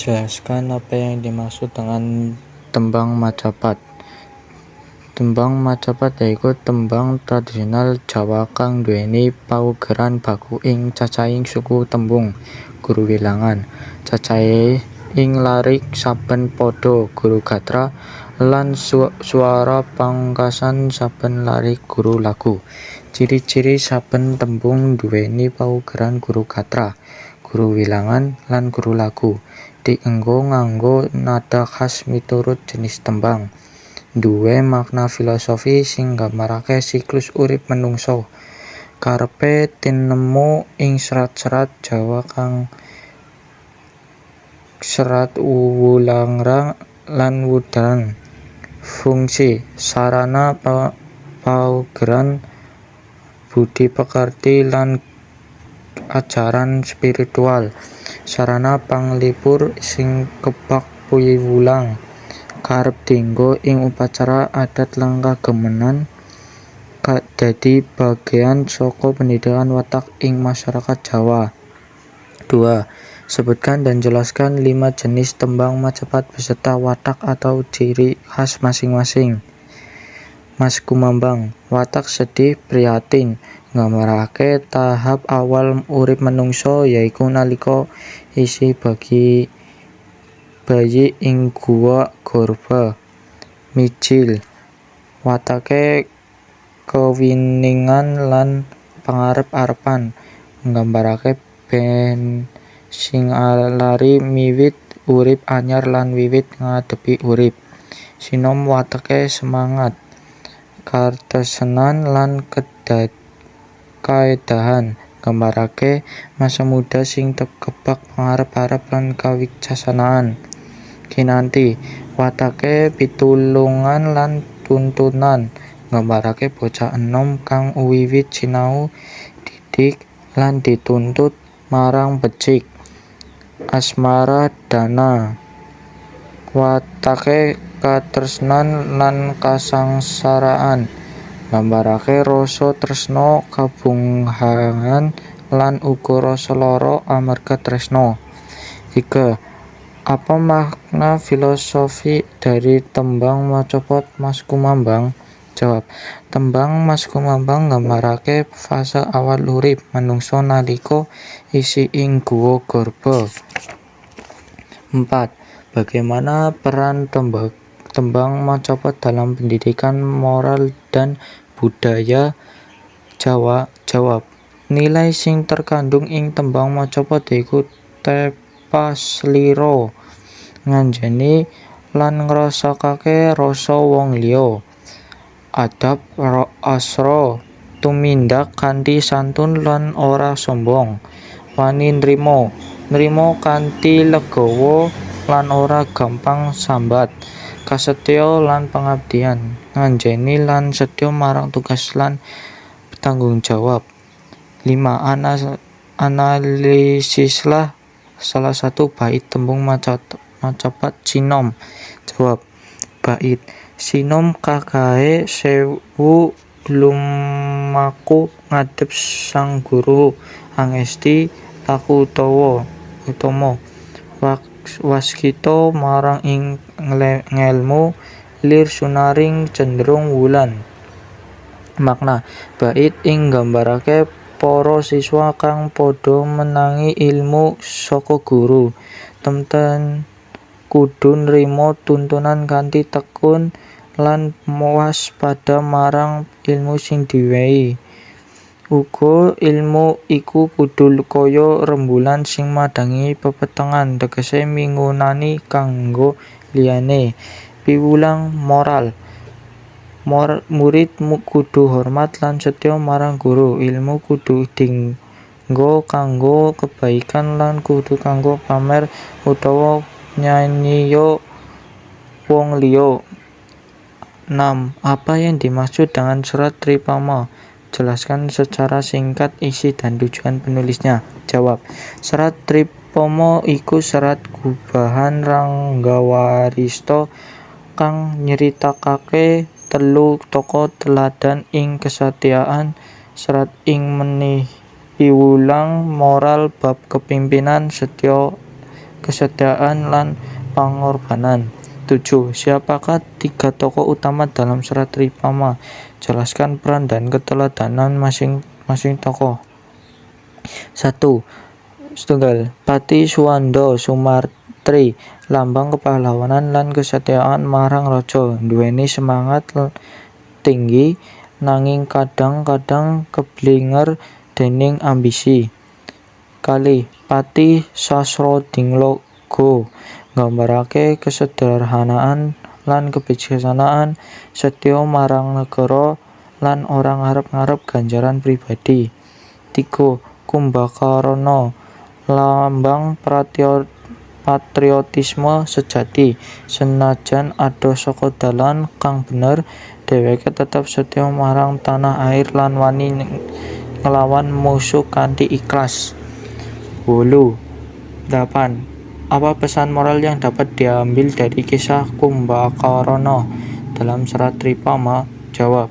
Jelaskan apa yang dimaksud dengan tembang Macapat. Tembang Macapat yaiku tembang tradisional Jawa kang nduwèni paugeran baku ing cacahing suku tembung guru wilangan, cacahé ing larik saben pada guru gatra, lan swara pungkasan saben larik guru lagu. Ciri-ciri saben tembung nduwèni paugeran guru gatra, guru wilangan, lan guru lagu. Dienggo nganggo nada khas miturut jinis tembang. Nduwé makna filosofi sing nggambaraké siklus urip manungsa. Kerepé tinemu ing serat-serat Jawa kang serat wulangrang lan wudang. Fungsi sarana paugeran budi pekerti lan ajaran spiritual. Sarana panglipur sing kebak piwulang kerep dienggo ing upacara adat lan kagemengan dadi bagéan saka pendidikan Watak ing masyarakat Jawa. Dua sebutkan dan jelaskan lima jenis tembang Macapat beserta watak atau ciri khas masing-masing. Mas Kumambang watak sedih prihatin nggambaraké tahap awal urip manungsa yaiku nalika isih bayi ing guwa gorba. Mijil wataké kewiningan lan pangarep-arepan nggambaraké ben sing lari miwit urip anyar lan wiwit ngadepi urip. Sinom wateké semangat, katresnan lan kaédahan nggambaraké masa muda sing kebak pangarep-arep lan kawicaksanan. Kinanti wataké pitulungan lan tuntunan nggambaraké bocah enom kang wiwit sinau didik lan dituntut marang becik. Asmara Dana wataké katresnan lan kasangsaraan nggambaraké rasa tresna kabungahan lan uga rasa lara amarga tresna. Tiga apa makna filosofi dari tembang Macapat Mas Kumambang? Jawab tembang Mas Kumambang nggambaraké fase awal urip manungsa nalika isih ing guwa gorba. Empat bagaimana peran tembang Macapat dalam pendidikan moral dan budaya Jawa? Jawab nilai sing terkandung ing tembang Macapat yaiku tepaslira ngajeni lan ngrasakaké rasa wong liya. Adab asra tumindak kanthi santun lan ora sombong. Wani nrima nrima kanthi legawa lan ora gampang sambat. Prasetya lan pangabdian ngajeni lan setya marang tugas lan tanggung jawab. Lima analisislah salah satu bait tembung Macapat sinom. Jawab bait sinom gagahé sewu lumaku ngadhep sang guru angesti laku utama waskita marang ing ngèlmu lir sunaring cendrung wulan. Makna bait iki nggambaraké para siswa kang padha menangi ilmu saka guru. Temten kudu nrima tuntunan kanthi tekun lan waspada marang ilmu sing diwèhi. Uga ilmu iku kudu kaya rembulan sing madhangi pepèntetan tegesé migunani kanggo liyané. Piwulang moral murid kudu hormat lan setya marang guru. Ilmu kudu dienggo kanggo kebaikan lan kudu kanggo pamer utawa nyanyia wong liya. Enam apa yang dimaksud dengan surat Tripama? Jelaskan secara singkat isi dan tujuan penulisnya. Jawab serat Tripama iku serat gubahan Ranggawarsita kang nyritakaké telu tokoh teladan ing kasatriyan. Serat iki piwulang moral bab kepimpinan, setya kesetiaan lan pangorbanan. 7. Siapakah tiga tokoh utama dalam Serat Tripama? Jelaskan peran dan keteladanan masing-masing tokoh. 1. Setunggal Pati Suwando Sumartri lambang kepahlawanan lan kesetiaan marang raja duweni semangat tinggi nanging kadang-kadang keblinger dening ambisi. Kali Pati Sasrodinglogo nggambarake kesederhanaan lan kebijaksanaan, setya marang negara lan ora ngarep-ngarep ganjaran pribadi. 3. Kumbakarna lambang patriotisme sejati. Senajan adoh saka dalan kang bener, dheweke tetep setya marang tanah air lan wani nglawan mungsuh kanthi ikhlas. 8. Apa pesan moral yang dapat diambil dari kisah Kumbakarna dalam Serat Tripama? Jawab.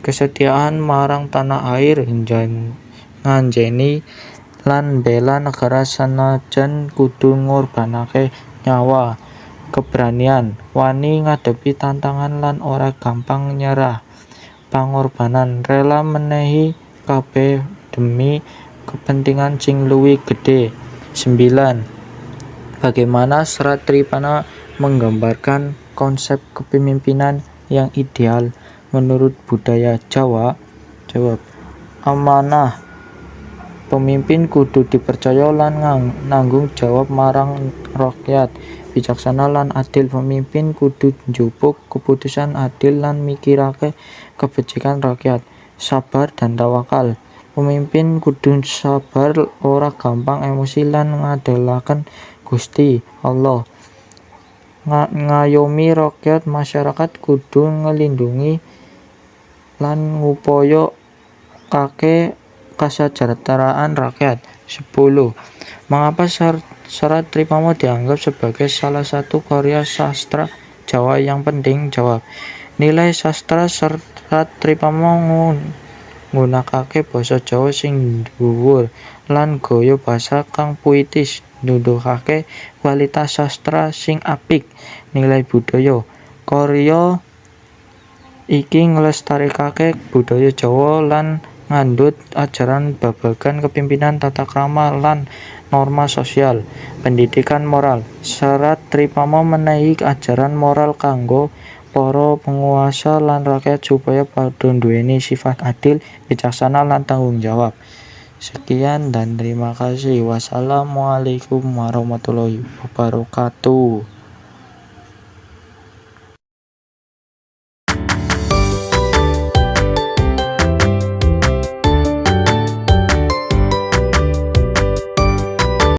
Kesetiaan marang tanah air, ngajeni lan mbela negara senajan kudu ngorbanake nyawa. Keberanian, wani ngadepi tantangan lan ora gampang nyerah. Pangorbanan, rela menehi kabeh dhemi kepentingan sing luwih gedhe. 9. Bagaimana Serat Tripama menggambarkan konsep kepemimpinan yang ideal menurut budaya Jawa? Jawab. Amanah Pemimpin kudu dipercaya lan nanggung jawab marang rakyat. Bijaksana lan adil Pemimpin kudu njupuk keputusan adil lan mikirake kebajikan rakyat. Sabar dan tawakal Pemimpin kudu sabar ora gampang emosi lan ngandelaken Gusti Allah. Ngayomi rakyat masyarakat kudu nglindhungi lan ngupayakake kasejahteraan rakyat. 10. Mengapa Serat Tripama dianggap sebagai salah satu karya sastra Jawa yang penting? Jawab. Nilai sastra Serat Tripama nggunakake basa Jawa sing dhuwur lan gaya basa kang puitis, nuduhake kualitas sastra sing apik. Nilai budaya karya iki nglestarèkaké budaya Jawa lan ngandhut ajaran babagan kepemimpinan, tatakrama, lan norma sosial. Pendidikan moral Serat Tripama menehi ajaran moral kanggo para panguwasa lan rakyat supaya padha nduweni sifat adil, bijaksana lan tanggung jawab. Sekian dan terima kasih. Wassalamualaikum warahmatullahi wabarakatuh.